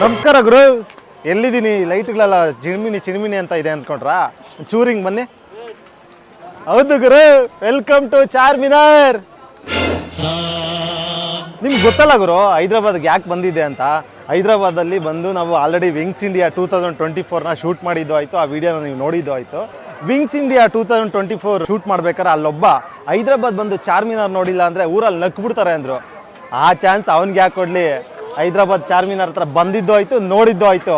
ನಮಸ್ಕಾರ ಗುರು. ಎಲ್ಲಿದ್ದೀನಿ? ಲೈಟ್ಗಳೆಲ್ಲ ಚಿಣ್ಮಿನಿ ಚಿಣ್ಮಿನಿ ಅಂತ ಇದೆ ಅಂದ್ಕೊಂಡ್ರಾ? ಚೂರಿಂಗ್ ಬನ್ನಿ. ಹೌದು ಗುರು. Welcome to Charminar. ನಿಮ್ಗೆ ಗೊತ್ತಲ್ಲ ಗುರು, ಹೈದ್ರಾಬಾದ್ಗೆ ಯಾಕೆ ಬಂದಿದೆ ಅಂತ? ಹೈದ್ರಾಬಾದಲ್ಲಿ ಬಂದು ನಾವು already wings India two thousand twenty ಫೋರ್ನ shoot ಮಾಡಿದ್ದು ಆಯಿತು. ಆ ವಿಡಿಯೋನ ನೀವು ನೋಡಿದ್ದು ಆಯಿತು. Wings India two thousand twenty four shoot ಮಾಡ್ಬೇಕಾದ್ರೆ ಅಲ್ಲೊಬ್ಬ ಹೈದ್ರಾಬಾದ್ ಬಂದು ಚಾರ್ಮಿನಾರ್ ನೋಡಿಲ್ಲ ಅಂದರೆ ಊರಲ್ಲಿ ನಕ್ಬಿಡ್ತಾರೆ ಅಂದರು. ಆ ಚಾನ್ಸ್ ಅವನಿಗೆ ಯಾಕೆ ಕೊಡಲಿ? ಹೈದ್ರಾಬಾದ್ ಚಾರ್ಮಿನಾರ್ ಹತ್ರ ಬಂದಿದ್ದು ಆಯಿತು, ನೋಡಿದ್ದು ಆಯಿತು.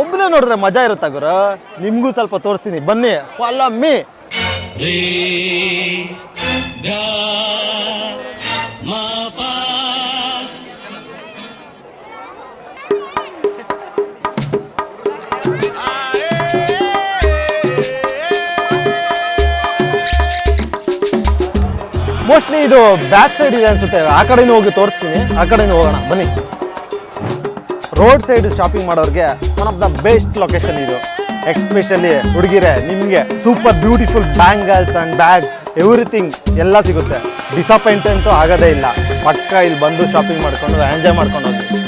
ಒಬ್ಬನೇ ನೋಡಿದ್ರೆ ಮಜಾ ಇರುತ್ತೆ ಗುರು? ನಿಮಗೂ ಸ್ವಲ್ಪ ತೋರಿಸ್ತೀನಿ. ಬನ್ನಿ ಫಾಲೋ ಮೀ ಇದು ಬ್ಯಾಕ್ ಸೈಡ್ ಇದೆ ಅನ್ಸುತ್ತೆ. ಆ ಕಡೆನೂ ಹೋಗಿ ತೋರಿಸ್ತೀನಿ. ಆ ಕಡೆನೂ ಹೋಗೋಣ. ಬನ್ನಿ. ರೋಡ್ ಸೈಡ್ ಶಾಪಿಂಗ್ ಮಾಡೋರಿಗೆ one of the best location ಇದು. ಎಕ್ಸ್ಪೆಷಲಿ ಹುಡುಗಿರೆ, ನಿಮಗೆ super beautiful bangles and bags everything ಎಲ್ಲ ಸಿಗುತ್ತೆ. ಡಿಸಪಾಯಿಂಟ್ ಅಂತೂ ಆಗೋದೇ ಇಲ್ಲ. ಪಕ್ಕ ಇಲ್ಲಿ ಬಂದು ಶಾಪಿಂಗ್ ಮಾಡ್ಕೊಂಡು ಎಂಜಾಯ್ ಮಾಡ್ಕೊಂಡು ಹೋಗಿ.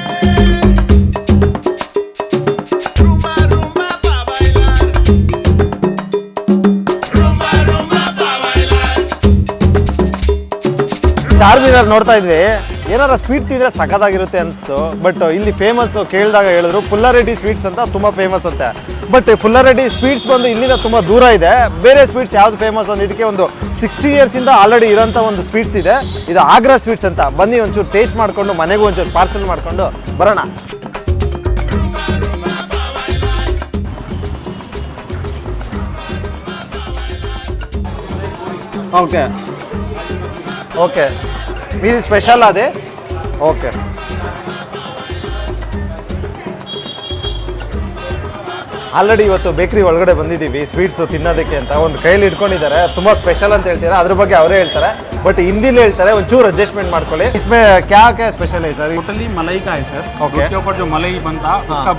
ಚಾರ್ಮಿನಾರ್ ನೋಡ್ತಾ ಇದ್ವಿ, ಏನಾರ ಸ್ವೀಟ್ ತಿಂದ್ರೆ ಸಖತ್ತಾಗಿರುತ್ತೆ ಅನಿಸ್ತು. ಬಟ್ ಇಲ್ಲಿ ಫೇಮಸ್ ಕೇಳಿದಾಗ ಹೇಳಿದ್ರು ಪುಲ್ಲಾರೆಡ್ಡಿ ಸ್ವೀಟ್ಸ್ ಅಂತ ತುಂಬ ಫೇಮಸ್ ಅಂತೆ. ಬಟ್ ಪುಲ್ಲಾರೆಡ್ಡಿ ಸ್ವೀಟ್ಸ್ ಬಂದು ಇಲ್ಲಿಂದ ತುಂಬ ದೂರ ಇದೆ. ಬೇರೆ ಸ್ವೀಟ್ಸ್ ಯಾವ್ದು ಫೇಮಸ್ ಅಂತ ಇದಕ್ಕೆ ಒಂದು ಸಿಕ್ಸ್ಟಿ ಇಯರ್ಸಿಂದ ಆಲ್ರೆಡಿ ಇರೋಂಥ ಒಂದು ಸ್ವೀಟ್ಸ್ ಇದೆ. ಇದು ಆಗ್ರಾ ಸ್ವೀಟ್ಸ್ ಅಂತ. ಬನ್ನಿ ಒಂಚೂರು ಟೇಸ್ಟ್ ಮಾಡಿಕೊಂಡು, ಮನೆಗೂ ಒಂಚೂರು ಪಾರ್ಸಲ್ ಮಾಡಿಕೊಂಡು ಬರೋಣ. ಓಕೆ ಓಕೆ ಇದು ಸ್ಪೆಷಲ್ అదే ಓಕೆ. ಆಲ್ರೆಡಿ ಇವತ್ತು ಬೇಕ್ರಿ ಒಳಗಡೆ ಬಂದಿದ್ದೀವಿ ಸ್ವೀಟ್ಸು ತಿನ್ನೋದಕ್ಕೆ ಅಂತ ಒಂದು ಕೈಲಿ ಇಟ್ಕೊಂಡಿದ್ದಾರೆ. ತುಂಬ ಸ್ಪೆಷಲ್ ಅಂತ ಹೇಳ್ತೀರಾ? ಅದ್ರ ಬಗ್ಗೆ ಅವರೇ ಹೇಳ್ತಾರೆ. ಬಟ್ ಹಿಂದಿಲಿ ಹೇಳ್ತಾರೆ ಒಂಚೂರು ಅಡ್ಜಸ್ಟ್ಮೆಂಟ್ ಮಾಡ್ಕೊಳ್ಳಿ. ಇಸ್ಮೇ ಕ್ಯಾ ಕ್ಯಾ ಸ್ಪೆಷಲ್ ಐ ಸರ್? ಟೋಟಲಿ मलाई का ಸರ್. Okay okay okay. उसके ऊपर जो बनता उसका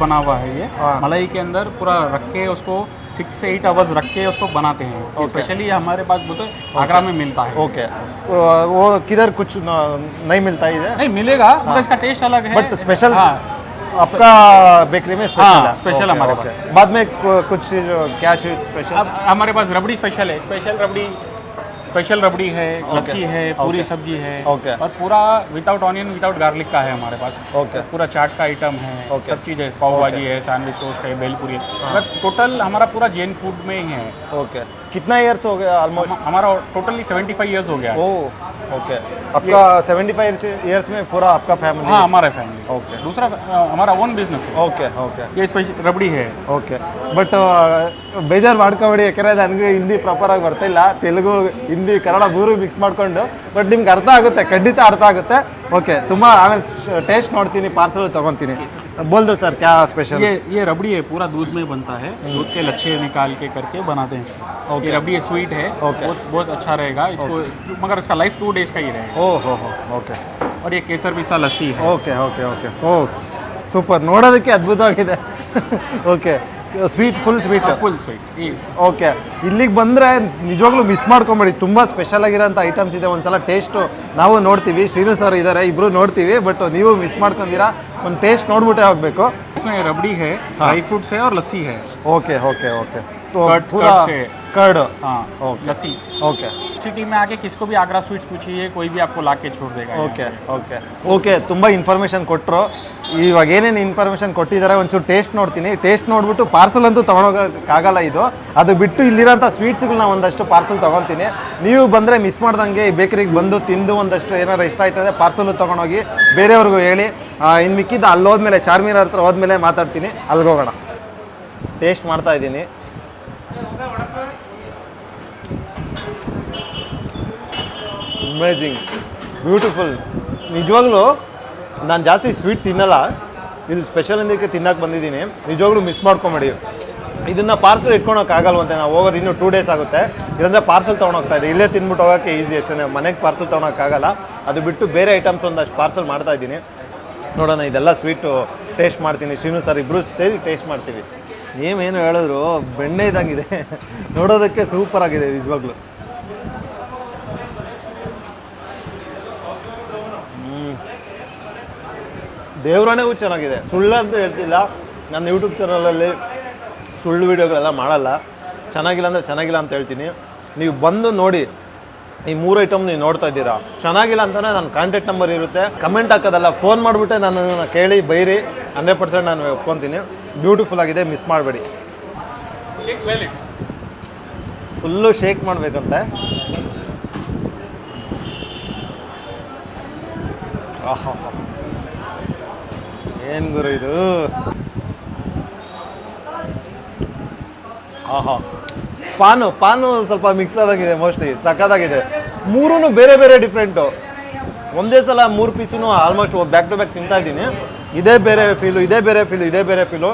सिक्स से एट आवर्स रख के उसको बनाते हैं। स्पेशली हमारे पास बोलते आगरा में मिलता है। Okay okay. वो किधर कुछ नहीं मिलता इधर? नहीं मिलेगा हाँ. मगर इसका टेस्ट अलग है। बट स्पेशल हाँ। आपका बेकरी में स्पेशल हाँ, है? special हमारे पास। बाद में कुछ क्या स्पेशल अब हमारे पास रबड़ी स्पेशल है। स्पेशल रबड़ी स्पेशल रबड़ी है लस्सी है पूरी सब्ज़ी है ओके और पूरा विदाउट ऑनियन विदाउट गार्लिक का है हमारे पास। ओके पूरा चाट का आइटम है. सब चीज़ है पाव भाजी है सैंडविच टोस्ट है भेलपुरी है। टोटल हमारा पूरा जैन फ़ूड में ही है। ओके कितना इयर्स हो गया ऑलमोस्ट हम- हमारा टोटली सेवेंटी फाइव ईयर्स हो गया है। ओ ओके आपका 75 इयर्स में पूरा आपका फैमिली हाँ हमारा फैमिली ओके दूसरा अ, हमारा ओन बिजनेस है ಓಕೆ ಓಕೆ ये स्पेशल रबड़ी है ಓಕೆ ಬಟ್ ಬೇಜಾರು ಮಾಡ್ಕೊಬೇಡಿ ಯಾಕಂದರೆ ನನಗೆ ಹಿಂದಿ ಪ್ರಾಪರಾಗಿ ಬರ್ತಿಲ್ಲ ತೆಲುಗು ಹಿಂದಿ ಕನ್ನಡ ಮೂರು ಮಿಕ್ಸ್ ಮಾಡಿಕೊಂಡು ಬಟ್ ನಿಮ್ಗೆ ಅರ್ಥ ಆಗುತ್ತೆ ಖಂಡಿತ ಅರ್ಥ ಆಗುತ್ತೆ ಓಕೆ ತುಂಬ ಆಮೇಲೆ ಟೇಸ್ಟ್ ನೋಡ್ತೀನಿ ಪಾರ್ಸಲ್ ತೊಗೊತೀನಿ ಬೋಲ್ದು ಸರ್ ಕ್ಯಾ ಸ್ಪೆಷಲ್ ये ये रबड़ी है पूरा दूध में बनता है दूध के लच्छे निकाल के करके बनाते हैं इसको Okay. ये रबड़ी है स्वीट है Okay. बहुत बहुत अच्छा रहेगा इसको मगर इसका लाइफ टू डेज का ही रहेगा ಓ ಹೋ ಹೋ ಓಕೆ और ये केसर पिस्ता लस्सी है ಓಕೆ ಓಕೆ ಓಕೆ ಓ ಸೂಪರ್ ನೋಡೋದಕ್ಕೆ ಅದ್ಭುತವಾಗಿದೆ okay sweet full sweet full sweet ये ಓಕೆ ಇಲ್ಲಿಗೆ ಬಂದರೆ ನಿಜವಾಗ್ಲೂ ಮಿಸ್ ಮಾಡ್ಕೊಂಬೇಡಿ ತುಂಬ ಸ್ಪೆಷಲ್ ಆಗಿರೋಂಥ ಐಟಮ್ಸ್ ಇದೆ ಒಂದ್ಸಲ ಟೇಸ್ಟು ನಾವು ನೋಡ್ತೀವಿ ಶ್ರೀನು ಸರ್ ಇದ್ದಾರೆ ಇಬ್ಬರು ನೋಡ್ತೀವಿ ಬಟ್ ನೀವು ಮಿಸ್ ಮಾಡ್ಕೊಂಡಿರಾ ಒಂದು ಟೇಸ್ಟ್ ನೋಡ್ಬಿಟ್ಟೆ ಹೋಗಬೇಕು इसमें रबड़ी है ड्राई फ्रूट्स है और लस्सी है ಓಕೆ ಓಕೆ ಓಕೆ Curd- ಪೂರಾ curd से। ಕರ್ಡ್ हाँ Okay. लस्सी ಓಕೆ सिटी में आके किसको भी आगरा स्वीट्स पूछिए कोई भी आपको ला के छोड़ देगा यहाँ ಓಕೆ पे। ಓಕೆ ಓಕೆ ತುಂಬ ಇನ್ಫಾರ್ಮೇಷನ್ ಕೊಟ್ಟರು ಇವಾಗ ಏನೇನು ಇನ್ಫಾರ್ಮೇಷನ್ ಕೊಟ್ಟಿದ್ದಾರೆ ಒಂಚೂರು ಟೇಸ್ಟ್ ನೋಡ್ತೀನಿ ಟೇಸ್ಟ್ ನೋಡ್ಬಿಟ್ಟು ಪಾರ್ಸಲ್ ಅಂತೂ ತೊಗೊಳೋಕ್ಕಾಗಲ್ಲ ಇದು ಅದು ಬಿಟ್ಟು ಇಲ್ಲಿರೋಂಥ ಸ್ವೀಟ್ಸ್ಗಳನ್ನ ಒಂದಷ್ಟು ಪಾರ್ಸಲ್ ತೊಗೊತೀನಿ ನೀವು ಬಂದರೆ ಮಿಸ್ ಮಾಡ್ದಂಗೆ ಈ ಬೇಕರಿಗೆ ಬಂದು ತಿಂದು ಒಂದಷ್ಟು ಏನಾರು ಇಷ್ಟ ಆಯ್ತು ಅಂದರೆ ಪಾರ್ಸಲು ತೊಗೊಂಡೋಗಿ ಬೇರೆಯವ್ರಿಗೂ ಹೇಳಿ ಇನ್ನು ಮಿಕ್ಕಿದ್ದ ಅಲ್ಲಿ ಹೋದ್ಮೇಲೆ ಚಾರ್ಮಿನಾರ್ ಹತ್ರ ಹೋದ್ಮೇಲೆ ಮಾತಾಡ್ತೀನಿ, ಅಲ್ಲಿಗೆ ಹೋಗೋಣ. ಟೇಸ್ಟ್ ಮಾಡ್ತಾ ಇದ್ದೀನಿ. ಅಮೇಝಿಂಗ್ ಬ್ಯೂಟಿಫುಲ್ ನಿಜವಾಗ್ಲೂ, ನಾನು ಜಾಸ್ತಿ ಸ್ವೀಟ್ ತಿನ್ನಲ್ಲ. ಇಲ್ಲಿ ಸ್ಪೆಷಲ್ ಅಂದಕ್ಕೆ ತಿನ್ನಕ್ಕೆ ಬಂದಿದ್ದೀನಿ. ನಿಜವಾಗ್ಲೂ ಮಿಸ್ ಮಾಡ್ಕೊಂಬೇಡಿ. ಇದನ್ನು ಪಾರ್ಸಲ್ ಇಟ್ಕೊಳಕ್ಕಾಗಲ್ವಂತೆ ನಾವು ಹೋಗೋದು ಇನ್ನೂ ಟೂ ಡೇಸ್ ಆಗುತ್ತೆ. ಇಲ್ಲಂದ್ರೆ ಪಾರ್ಸಲ್ ತೊಗೊಂಡೋಗ್ತಾ ಇದೆ. ಇಲ್ಲೇ ತಿಂದ್ಬಿಟ್ಟು ಹೋಗೋಕ್ಕೆ ಈಸಿ ಅಷ್ಟೇ. ಮನೆಗೆ ಪಾರ್ಸಲ್ ತೊಗೊಳಕ್ಕಾಗಲ್ಲ ಅದು ಬಿಟ್ಟು ಬೇರೆ ಐಟಮ್ಸ್ ಒಂದಷ್ಟು ಪಾರ್ಸಲ್ ಮಾಡ್ತಾ ಇದ್ದೀನಿ. ನೋಡೋಣ, ಇದೆಲ್ಲ ಸ್ವೀಟು ಟೇಸ್ಟ್ ಮಾಡ್ತೀನಿ. ಶ್ರೀನು ಸರ್ ಇಬ್ಬರು ಸೇರಿ ಟೇಸ್ಟ್ ಮಾಡ್ತೀವಿ. ಏನೇನು ಹೇಳಿದ್ರು, ಬೆಣ್ಣೆ ಇದ್ದಂಗಿದೆ. ನೋಡೋದಕ್ಕೆ ಸೂಪರ್ ಆಗಿದೆ ನಿಜವಾಗ್ಲೂ. ದೇವ್ರಾಣೆಗೂ ಚೆನ್ನಾಗಿದೆ. ಸುಳ್ಳು ಅಂತ ಹೇಳ್ತಿಲ್ಲ. ನನ್ನ ಯೂಟ್ಯೂಬ್ ಚಾನಲಲ್ಲಿ ಸುಳ್ಳು ವೀಡಿಯೋಗಳೆಲ್ಲ ಮಾಡಲ್ಲ. ಚೆನ್ನಾಗಿಲ್ಲ ಅಂದರೆ ಚೆನ್ನಾಗಿಲ್ಲ ಅಂತ ಹೇಳ್ತೀನಿ. ನೀವು ಬಂದು ನೋಡಿ, ಈ ಮೂರು ಐಟಮ್ ನೀವು ನೋಡ್ತಾ ಇದ್ದೀರಾ. ಚೆನ್ನಾಗಿಲ್ಲ ಅಂತಲೇ ನನ್ನ ಕಾಂಟ್ಯಾಕ್ಟ್ ನಂಬರ್ ಇರುತ್ತೆ. ಕಮೆಂಟ್ ಹಾಕೋದಲ್ಲ ಫೋನ್ ಮಾಡಿಬಿಟ್ಟೆ ನಾನು ಕೇಳಿ, ಬೈರಿ. ಹಂಡ್ರೆಡ್ ಪರ್ಸೆಂಟ್ ನಾನು ಒಪ್ಕೊತೀನಿ. ಬ್ಯೂಟಿಫುಲ್ ಆಗಿದೆ ಮಿಸ್ ಮಾಡಬೇಡಿ. ಫುಲ್ಲು ಶೇಕ್ ಮಾಡಬೇಕಂತೆ. ಏನು ಗುರು ಇದು? ಆಹಾ. ಪಾನು ಪಾನು ಸ್ವಲ್ಪ ಮಿಕ್ಸ್ ಆದಾಗಿದೆ ಮೋಸ್ಟ್ಲಿ ಸಖತ್ತಾಗಿದೆ. ಮೂರೂ ಬೇರೆ ಬೇರೆ ಡಿಫ್ರೆಂಟು ಒಂದೇ ಸಲ ಮೂರು piece almost back to back ತಿಂತಾ ಇದ್ದೀನಿ. ಇದೇ ಬೇರೆ ಫೀಲು ಇದೇ ಬೇರೆ ಫೀಲು ಇದೇ ಬೇರೆ ಫೀಲು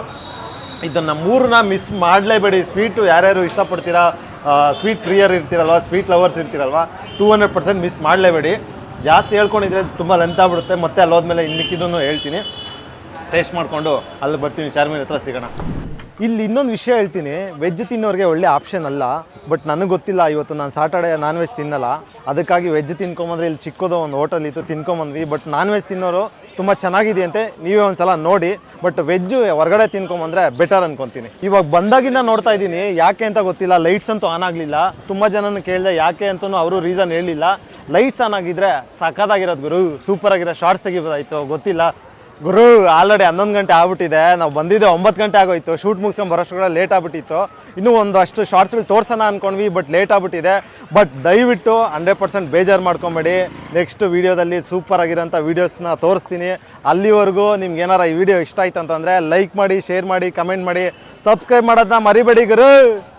ಇದನ್ನು ಮೂರನ್ನ ಮಿಸ್ ಮಾಡಲೇಬೇಡಿ. ಸ್ವೀಟು ಯಾರ್ಯಾರು ಇಷ್ಟಪಡ್ತೀರಾ ಸ್ವೀಟ್ ಪ್ರಿಯರ್ ಇರ್ತೀರಲ್ವ ಸ್ವೀಟ್ ಲವರ್ಸ್ ಇರ್ತೀರಲ್ವ ಟೂ ಹಂಡ್ರೆಡ್ ಪರ್ಸೆಂಟ್ ಮಿಸ್ ಮಾಡಲೇಬೇಡಿ. ಜಾಸ್ತಿ ಹೇಳ್ಕೊಂಡಿದ್ರೆ ತುಂಬ ಲೆಂತ್ ಆಗ್ಬಿಡುತ್ತೆ. ಮತ್ತೆ ಅಲ್ಲಿ ಹೋದ್ಮೇಲೆ ಇನ್ನು ಹೇಳ್ತೀನಿ. ಟೇಸ್ಟ್ ಮಾಡಿಕೊಂಡು ಅಲ್ಲಿ ಬರ್ತೀನಿ. ಚಾರ್ಮಿನ ಹತ್ರ ಸಿಗೋಣ. ಇಲ್ಲಿ ಇನ್ನೊಂದು ವಿಷಯ ಹೇಳ್ತೀನಿ. ವೆಜ್ ತಿನ್ನೋರಿಗೆ ಒಳ್ಳೆ ಆಪ್ಷನ್ ಅಲ್ಲ ಬಟ್ ನನಗೆ ಗೊತ್ತಿಲ್ಲ, ಇವತ್ತು ನಾನು ಸಾಟರ್ಡೆ ನಾನ್ ವೆಜ್ ತಿನ್ನಲ್ಲ. ಅದಕ್ಕಾಗಿ ವೆಜ್ ತಿನ್ಕೊಂಬಂದ್ರೆ ಇಲ್ಲಿ ಚಿಕ್ಕದೋ ಒಂದು ಹೋಟೆಲ್ ಇತ್ತು, ತಿನ್ಕೊಂಬಂದ್ವಿ. ಬಟ್ ನಾನ್ ವೆಜ್ ತಿನ್ನೋರು ತುಂಬ ಚೆನ್ನಾಗಿದೆಯಂತೆ. ನೀವೇ ಒಂದು ಸಲ ನೋಡಿ ಬಟ್ ವೆಜ್ಜು ಹೊರಗಡೆ ತಿನ್ಕೊಂಬಂದ್ರೆ ಬೆಟರ್ ಅನ್ಕೊಂತೀನಿ. ಇವಾಗ ಬಂದಾಗಿಂದ ನೋಡ್ತಾ ಇದ್ದೀನಿ, ಯಾಕೆ ಅಂತ ಗೊತ್ತಿಲ್ಲ. ಲೈಟ್ಸ್ ಅಂತೂ ಆನ್ ಆಗಲಿಲ್ಲ. ತುಂಬ ಜನನ ಕೇಳಿದೆ, ಯಾಕೆ ಅಂತಲೂ ಅವರು ರೀಸನ್ ಹೇಳಿಲ್ಲ. ಲೈಟ್ಸ್ ಆನ್ ಆಗಿದ್ರೆ ಸಖತ್ತಾಗಿರೋದು ಗುರು. ಸೂಪರ್ ಆಗಿರೋ ಶಾರ್ಟ್ಸ್ ತೆಗಿಬೋದಾಯ್ತು, ಗೊತ್ತಿಲ್ಲ. ಗುರು ಆಲ್ರೆಡಿ ಹನ್ನೊಂದು ಗಂಟೆ ಆಗ್ಬಿಟ್ಟಿದೆ. ನಾವು ಬಂದಿದ್ದೆ ಒಂಬತ್ತು ಗಂಟೆ ಆಗೋಯ್ತು. ಶೂಟ್ ಮುಗಿಸ್ಕೊಂಡು ಬರೋಷ್ಟು ಕೂಡ ಲೇಟ್ ಆಗ್ಬಿಟ್ಟಿತ್ತು. ಇನ್ನೂ ಒಂದಷ್ಟು ಶಾರ್ಟ್ಸ್ಗಳು ತೋರ್ಸೋಣ ಅಂದ್ಕೊಂಡ್ವಿ ಬಟ್ ಲೇಟ್ ಆಗ್ಬಿಟ್ಟಿದೆ. ಬಟ್ ದಯವಿಟ್ಟು ಹಂಡ್ರೆಡ್ ಪರ್ಸೆಂಟ್ ಬೇಜಾರು ಮಾಡ್ಕೊಬೇಡಿ. ನೆಕ್ಸ್ಟ್ ವೀಡಿಯೋದಲ್ಲಿ ಸೂಪರ್ ಆಗಿರೋಂಥ ವೀಡಿಯೋಸ್ನ ತೋರಿಸ್ತೀನಿ. ಅಲ್ಲಿವರೆಗೂ ನಿಮ್ಗೆ ಏನಾರ ಈ ವಿಡಿಯೋ ಇಷ್ಟ ಆಯ್ತು ಅಂತಂದರೆ ಲೈಕ್ ಮಾಡಿ ಶೇರ್ ಮಾಡಿ ಕಮೆಂಟ್ ಮಾಡಿ ಸಬ್ಸ್ಕ್ರೈಬ್ ಮಾಡೋದನ್ನ ಮರಿಬೇಡಿ ಗುರು.